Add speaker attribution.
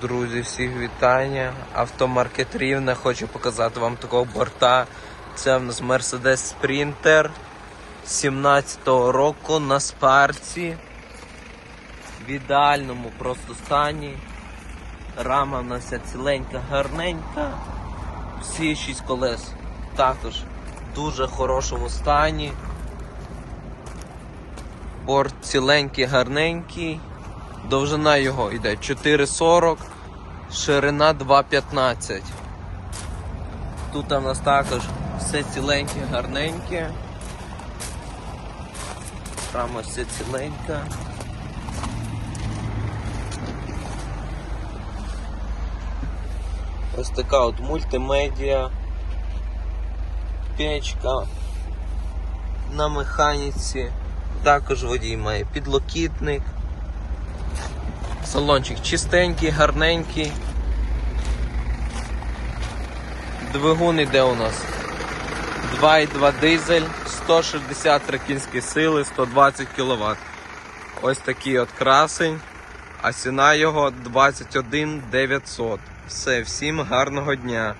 Speaker 1: Друзі, всіх вітання. Автомаркет Рівне. Хочу показати вам такого борта. Це в нас Mercedes Sprinter 17-го року на спарці. В ідеальному просто стані. Рама в нас ціленька, гарненька. Всі шість колес також в дуже хорошому стані. Борт ціленький, гарненький. Довжина його йде 4,40, ширина 2,15. Тут у нас також все ціленьке, гарненьке. Рама все ціленька. Ось така от мультимедіа, печка на механіці. Також водій має підлокітник. Салончик чистенький, гарненький. Двигун іде у нас 2,2 дизель, 163 кінські сили, 120 кВт. Ось такий от красень, а ціна його 21 900. Все, всім гарного дня.